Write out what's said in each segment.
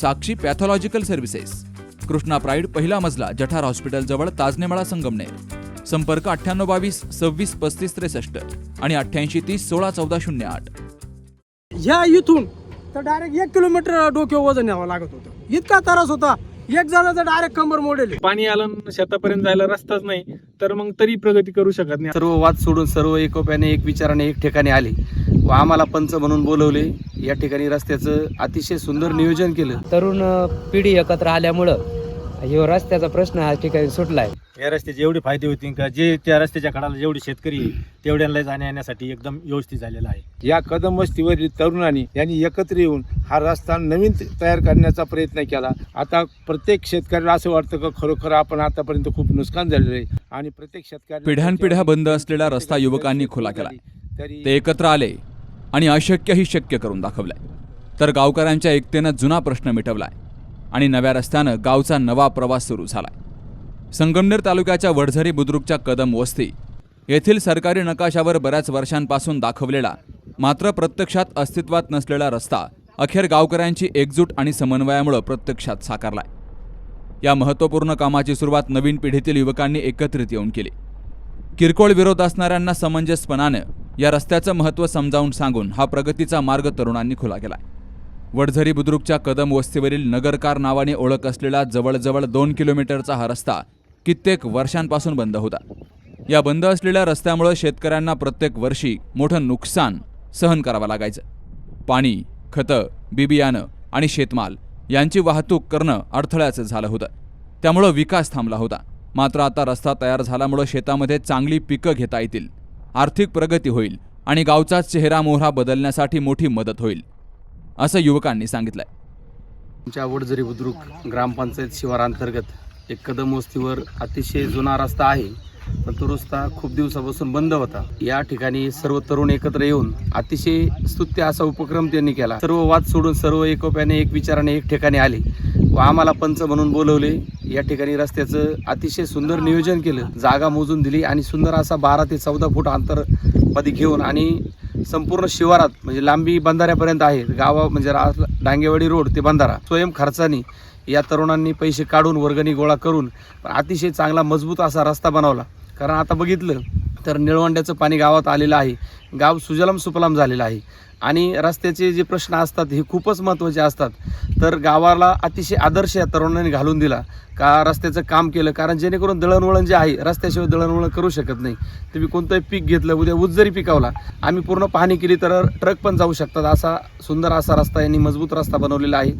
Sakshi pathological services. Krishna Pride पहिला मजला जठार hospital जवळ ताजनेमाळा संगमनेर. संपर्क अठ्ठ्याण्णव बावीस सव्वीस पस्तीस त्रेसष्ट आणि अठ्ठ्याऐंशी तीस सोळा चौदा शून्य आठ. ह्या इथून तर डायरेक्ट एक किलोमीटर डोक्यावर वजन न्यावं लागत होतं. इतका त्रास होता. एक जण तर डायरेक्ट कंबर मोडेल. पाणी आलं शेतापर्यंत जायला रस्ताच नाही. तर मग तरी प्रगती करू शकत नाही. सर्व वाद सोडून सर्व एकोप्याने एक विचाराने एक ठिकाणी आले. व आम्हाला पंच म्हणून बोलवले. या ठिकाणी रस्त्याचं अतिशय सुंदर नियोजन केलं. तरुण पिढी एकत्र आल्यामुळं ह्यो रस्त्याचा प्रश्न हा ठिकाणी सुटलाय. या रस्त्याचे एवढे फायदे होतील का? जे त्या रस्त्याच्या कडाला जेवढे शेतकरी आहे, तेवढ्यांना जाण्या येण्यासाठी एकदम व्यवस्थित झालेला आहे. या कदम वस्तीवरील तरुणांनी यांनी एकत्र येऊन हा रस्ता नवीन तयार करण्याचा प्रयत्न केला. आता प्रत्येक शेतकऱ्याला असं वाटतं का खरोखर आपण आतापर्यंत खूप नुकसान झालेलं आहे आणि प्रत्येक शेतकरी पिढ्यानपिढ्या बंद असलेला रस्ता युवकांनी खुला केला. तरी ते एकत्र आले. आणि अशक्यही शक्य करून दाखवलंय. तर गावकऱ्यांच्या एकतेनं जुना प्रश्न मिटवलाय आणि नव्या रस्त्यानं गावचा नवा प्रवास सुरू झालाय. संगमनेर तालुक्याच्या वडझरी बुद्रुकच्या कदम वस्ती येथील सरकारी नकाशावर बऱ्याच वर्षांपासून दाखवलेला मात्र प्रत्यक्षात अस्तित्वात नसलेला रस्ता अखेर गावकऱ्यांची एकजूट आणि समन्वयामुळे प्रत्यक्षात साकारलाय. या महत्त्वपूर्ण कामाची सुरुवात नवीन पिढीतील युवकांनी एकत्रित येऊन केली. किरकोळ विरोध असणाऱ्यांना समंजसपणानं या रस्त्याचं महत्त्व समजावून सांगून हा प्रगतीचा मार्ग तरुणांनी खुला केला वडझरी बुद्रुकच्या कदम वस्तीवरील नगरकार नावाने ओळख असलेला जवळजवळ दोन किलोमीटरचा हा रस्ता कित्येक वर्षांपासून बंद होता. या बंद असलेल्या रस्त्यामुळे शेतकऱ्यांना प्रत्येक वर्षी मोठं नुकसान सहन करावं लागायचं. पाणी खतं बिबियाणं आणि शेतमाल यांची वाहतूक करणं अडथळ्याचं झालं होतं. त्यामुळं विकास थांबला होता. मात्र आता रस्ता तयार झाल्यामुळं शेतामध्ये चांगली पिकं घेता येतील. आर्थिक प्रगती होईल आणि गावचा चेहरा मोहरा बदलण्यासाठी मोठी मदत होईल असं युवकांनी सांगितलंय. आमच्या आवडझरी बुद्रुक ग्रामपंचायत शिवारांतर्गत एक कदम वस्तीवर अतिशय जुना रस्ता आहे पण तो रस्ता खूप दिवसापासून बंद होता. या ठिकाणी सर्व तरुण एकत्र येऊन अतिशय स्तुत्य असा उपक्रम त्यांनी केला. सर्व वाद सोडून सर्व एकोप्याने एक विचाराने एक ठिकाणी आले. व आम्हाला पंच म्हणून बोलवले. या ठिकाणी रस्त्याचं अतिशय सुंदर नियोजन केलं. जागा मोजून दिली आणि सुंदर असा बारा ते चौदा फूट अंतरमध्ये घेऊन आणि संपूर्ण शिवारात म्हणजे लांबी बंधाऱ्यापर्यंत आहे. गावा म्हणजे डांगेवाडी रोड ते बंधारा. स्वयं खर्चाने या तरुणांनी पैसे काढून वर्गणी गोळा करून अतिशय चांगला मजबूत असा रस्ता बनवला. कारण आता बघितलं तर निळवंड्याचं पाणी गावात आलेलं आहे. गाव सुजलाम सुफलाम झालेलं आहे. आणि रस्त्याचे जे प्रश्न असतात हे खूपच महत्त्वाचे असतात. तर गावाला अतिशय आदर्श या तरुणांनी घालून दिला. का रस्त्याचं काम केलं? कारण जेणेकरून दळणवळण जे आहे रस्त्याशिवाय दळणवळण करू शकत नाही. तुम्ही कोणतंही पीक घेतलं उद्या ऊस जरी पिकावला आम्ही पूर्ण पाहणी केली तर ट्रक पण जाऊ शकतात. असा सुंदर असा रस्ता यांनी मजबूत रस्ता बनवलेला आहे.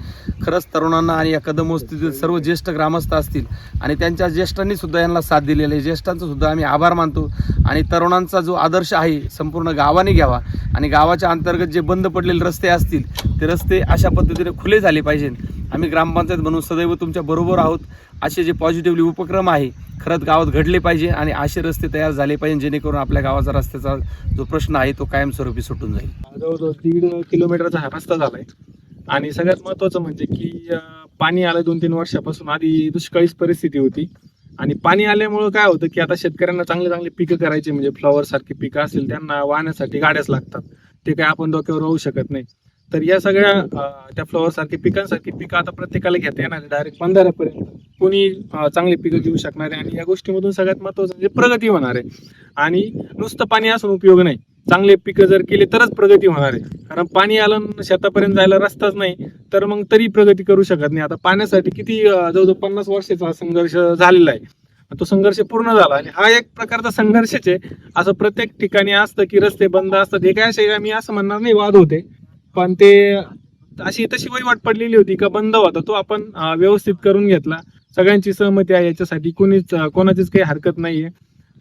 खरंच तरुणांना आणि या कदमोस्तीतील सर्व ज्येष्ठ ग्रामस्थ असतील आणि त्यांच्या ज्येष्ठांनी सुद्धा यांना साथ दिलेली आहे. ज्येष्ठांचा सुद्धा आम्ही आभार मानतो. आणि तरुणांचा जो आदर्श आहे संपूर्ण गावाने घ्यावा. आणि गावाच्या अंतर्गत जे बंद पडलेले रस्ते असतील ते रस्ते अशा पद्धतीने खुले झाले पाहिजे आम्ही ग्रामपंचायत म्हणून सदैव तुमच्या बरोबर आहोत. असे जे पॉझिटिव्हली उपक्रम आहे खरंच गावात घडले पाहिजे आणि असे रस्ते तयार झाले पाहिजे जेणेकरून आपल्या गावाचा रस्त्याचा जो प्रश्न आहे तो कायमस्वरूपी सुटून जाईल. जवळजवळ दीड किलोमीटरचा हा रस्ता झालाय. आणि सगळ्यात महत्वाचं म्हणजे की पाणी आलं दोन तीन वर्षापासून. आधी दुष्काळीच परिस्थिती होती. आणि पाणी आल्यामुळं काय होतं की आता शेतकऱ्यांना चांगले चांगले पिकं करायची म्हणजे फ्लॉवर सारखी पिकं असतील त्यांना वाहण्यासाठी गाड्याच लागतात. ते काय आपण डोक्यावर राहू शकत नाही. तर या सगळ्या त्या फ्लॉवर सारखी पिकांसारखी पिकं आता प्रत्येकाला घेता येणार डायरेक्ट पंधरापर्यंत कोणी चांगली पिकं घेऊ शकणार आहे आणि या गोष्टीमधून सगळ्यात महत्वाचं म्हणजे प्रगती होणार आहे. आणि नुसतं पाणी असून उपयोग नाही. चांगले पिकं जर केले तरच प्रगती होणार आहे. कारण पाणी आलं शेतापर्यंत जायला रस्ताच नाही तर मग तरी प्रगती करू शकत नाही. आता पाण्यासाठी किती जवळजवळ पन्नास वर्षाचा संघर्ष झालेला आहे. तो संघर्ष पूर्ण झाला. आणि हा एक प्रकारचा संघर्षच आहे. असं प्रत्येक ठिकाणी असतं की रस्ते बंद असतात. हे काय असे मी असं म्हणणार नाही वाद होते. पण ते अशी तशी वहिवाट पडलेली होती का बंद होता. तो आपण व्यवस्थित करून घेतला. सगळ्यांची सहमती आहे याच्यासाठी. कोणीच कोणाचीच काही हरकत नाहीये.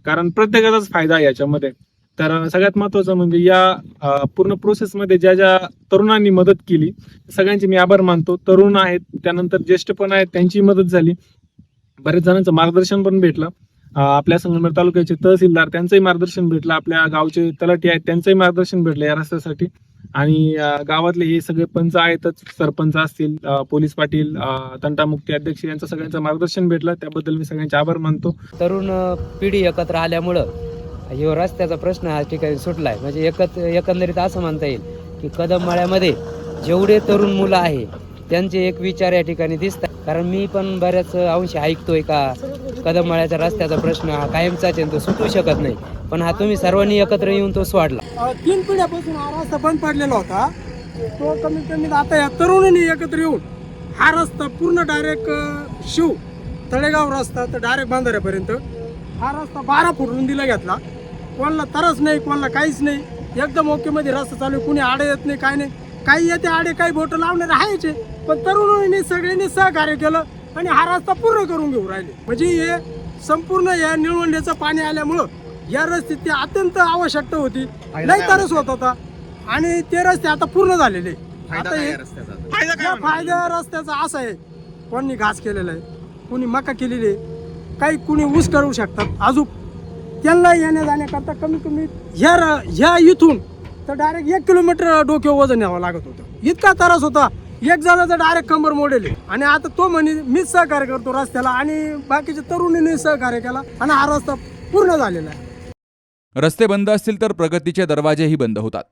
कारण प्रत्येकाचाच फायदा आहे याच्यामध्ये. तर सगळ्यात महत्त्वाचं म्हणजे या पूर्ण प्रोसेसमध्ये ज्या ज्या तरुणांनी मदत केली सगळ्यांचे मी आभार मानतो. तरुण आहेत त्यानंतर ज्येष्ठ पण आहेत त्यांची मदत झाली. बरेच जणांचं मार्गदर्शन पण भेटलं. आपल्या संगमनेर तालुक्याचे तहसीलदार त्यांचंही मार्गदर्शन भेटलं आपल्या गावचे तलाठी आहेत त्यांचंही मार्गदर्शन भेटलं या रस्त्यासाठी. आणि गावातले हे सगळे पंच आहेतच सरपंच असतील पोलीस पाटील तंटामुक्ती अध्यक्ष यांचं सगळ्यांचं मार्गदर्शन भेटलं. त्याबद्दल मी सगळ्यांचे आभार मानतो. तरुण पिढी एकत्र आल्यामुळं ह्यो रस्त्याचा प्रश्न हा ठिकाणी सुटला आहे म्हणजे एकत एकंदरीत असं म्हणता येईल की कदम माळ्यामध्ये जेवढे तरुण मुलं आहे त्यांचे एक विचार या ठिकाणी दिसतात. कारण मी पण बऱ्याच अंशी ऐकतोय का कदम रस्त्याचा प्रश्न हा कायमचाच आहे तो सुटू शकत नाही. पण हा तुम्ही सर्वांनी एकत्र येऊन तो सोडला. तीन पिढ्यापासून हा रस्ता बंद पडलेला होता. तो कमीत कमी आता या तरुणांनी एकत्र येऊन हा रस्ता पूर्ण डायरेक्ट शिव तळेगाव रस्ता तर डायरेक्ट बांधाऱ्यापर्यंत हा रस्ता बारा फुटून दिला घेतला. कोणाला तरच नाही कोणाला काहीच नाही. एकदम ओके मध्ये रस्ता चालू कुणी आडे येत नाही काय नाही. काही येते आडे काही बोटं लावणारे राहायचे पण तरुणांनी सगळ्यांनी सहकार्य केलं आणि हा रस्ता पूर्ण करून घेऊ राहिले. म्हणजे हे संपूर्ण या निळवंड्याचं पाणी आल्यामुळं या रस्त्याची अत्यंत आवश्यकता होती. लई तरच होत? होता आणि ते रस्ते आता पूर्ण झालेले. आता हे या फायदा रस्त्याचा असा आहे. कोणी घास केलेला आहे कोणी मका केलेली आहे. काही कुणी ऊस करू शकतात. अजून त्यांना येण्या जाण्याकरता कमी कमी ह्या र- ह्या इथून तर डायरेक्ट एक किलोमीटर डोक्यावर वजन न्यावं लागत होतं. इतका त्रास होता. एक जणाचं डायरेक्ट कंबर मोडेल आणि आता तो म्हणे मीच सहकार्य करतो रस्त्याला आणि बाकीच्या तरुणींनी सहकार्य केला आणि हा रस्ता पूर्ण झालेला आहे. रस्ते बंद असतील तर प्रगतीचे दरवाजेही बंद होतात.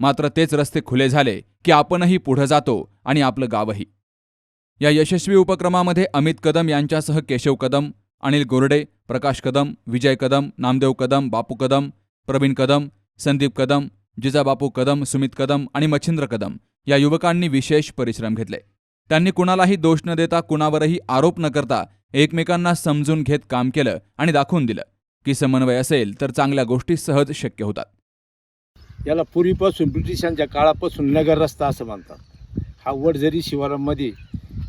मात्र तेच रस्ते खुले झाले की आपणही पुढे जातो आणि आपलं गावही. या यशस्वी उपक्रमामध्ये अमित कदम यांच्यासह केशव कदम अनिल गोरडे प्रकाश कदम विजय कदम नामदेव कदम बापू कदम प्रवीण कदम संदीप कदम जिजाबापू कदम सुमित कदम आणि मच्छिंद्र कदम या युवकांनी विशेष परिश्रम घेतले. त्यांनी कुणालाही दोष न देता कुणावरही आरोप न करता एकमेकांना समजून घेत काम केलं आणि दाखवून दिलं. की समन्वय असेल तर चांगल्या गोष्टी सहज शक्य होतात. याला पूर्वीपासून ब्रिटिशांच्या काळापासून नगर रस्ता असं म्हणतात. हा वडझरी शिवारामध्ये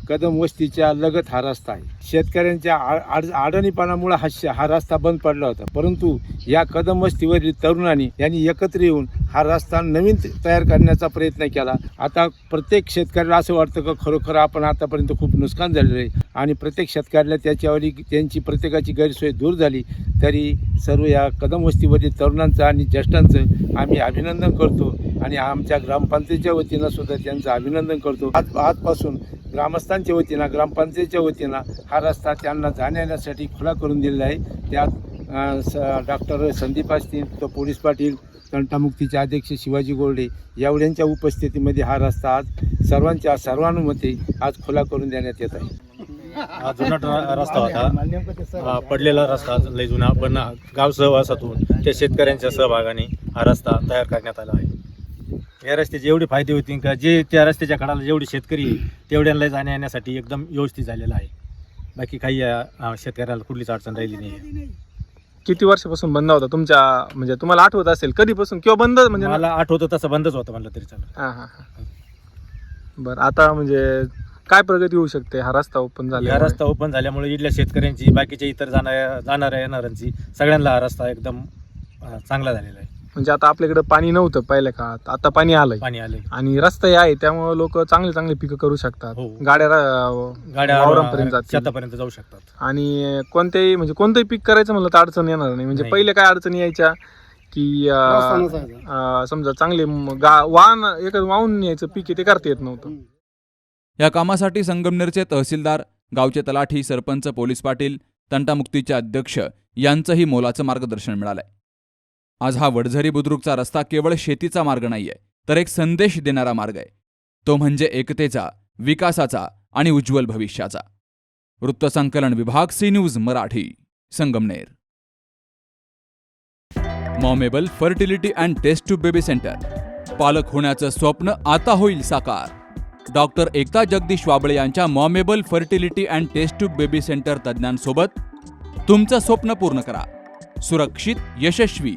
कदम वस्तीच्या लगत हा रस्ता आहे. शेतकऱ्यांच्या आ- आड अडणीपणामुळे हा हा रस्ता बंद पडला होता. परंतु या कदम वस्तीवरील तरुणांनी यांनी एकत्र येऊन हा रस्ता नवीन तयार करण्याचा प्रयत्न केला. आता प्रत्येक शेतकऱ्याला असं वाटतं का खरोखर आपण आतापर्यंत खूप नुकसान झालेलं आहे. आणि प्रत्येक शेतकऱ्याला त्याच्यावर त्यांची प्रत्येकाची गैरसोय दूर झाली तरी सर्व या कदम वस्तीवरील तरुणांचं आणि ज्येष्ठांचं आम्ही अभिनंदन करतो. आणि आमच्या ग्रामपंचायतीच्या वतीनं सुद्धा त्यांचं अभिनंदन करतो. आज आजपासून ग्रामस्थांच्या वतीनं ग्रामपंचायतीच्या वतीनं हा रस्ता त्यांना जाण्यासाठी खुला करून दिलेला आहे. त्यात स डॉक्टर संदीप असतील तर पोलीस पाटील तंटामुक्तीचे अध्यक्ष शिवाजी गोरडे एवढ्यांच्या उपस्थितीमध्ये हा रस्ता आज सर्वांच्या सर्वानुमते आज खुला करून देण्यात येत आहे. हा जुना रस्ता होता. पडलेला रस्ता लय जुना पण गाव सहवासातून त्या शेतकऱ्यांच्या सहभागाने हा रस्ता तयार करण्यात आला आहे. या रस्त्याचे एवढे फायदे होतील का? जे त्या रस्त्याच्या कडाला जेवढे शेतकरी आहे, तेवढ्यांना जाण्या येण्यासाठी एकदम व्यवस्थित झालेलं आहे. बाकी काही अं, शेतकऱ्याला कुठलीच अडचण राहिली नाही. आहे. किती वर्षापासून बंद होता तुमच्या म्हणजे तुम्हाला आठवत असेल कधीपासून किंवा बंद म्हणजे मला आठवतं तसं बंदच होतं म्हणलं तरी चालेल. हा हा हा. बरं आता म्हणजे काय प्रगती होऊ शकते? हा रस्ता ओपन झाला हा रस्ता ओपन झाल्यामुळे इथल्या शेतकऱ्यांची बाकीच्या इतर जाणाऱ्या जाणाऱ्या येणाऱ्यांची सगळ्यांना हा रस्ता एकदम अं, चांगला झालेला आहे. म्हणजे आता आपल्याकडे पाणी नव्हतं पहिल्या काळात. आता पाणी आलंय. पाणी आले आणि रस्ते आहे त्यामुळे लोक चांगले चांगले पिकं करू शकतात. हो. गाड्या रा- गाड्या वावरांपर्यंत जातील. शेतापर्यंत जाऊ शकतात. आणि कोणतेही म्हणजे कोणतंही पीक करायचं म्हणलं तर अडचण येणार नाही. म्हणजे नाही. पहिले काय अडचणी यायच्या की अं, अं, समजा चांगले म- गा वाहन एखादं वाहून यायचं पीक आहे ते करता येत नव्हतं. या कामासाठी संगमनेरचे तहसीलदार गावचे तलाठी सरपंच पोलीस पाटील तंटामुक्तीचे अध्यक्ष यांचंही मोलाचं मार्गदर्शन मिळालंय. आज हा वडझरी बुद्रुकचा रस्ता केवळ शेतीचा मार्ग नाहीये तर एक संदेश देणारा मार्ग आहे. तो म्हणजे एकतेचा विकासाचा आणि उज्ज्वल भविष्याचा. वृत्तसंकलन विभाग C news Marathi Sangamner. मॉमेबल fertility and test tube baby centre. पालक होण्याचं स्वप्न आता होईल साकार. डॉक्टर एकता जगदीश वाबळे यांच्या मॉमेबल fertility and test tube baby centre तज्ज्ञांसोबत तुमचं स्वप्न पूर्ण करा. सुरक्षित यशस्वी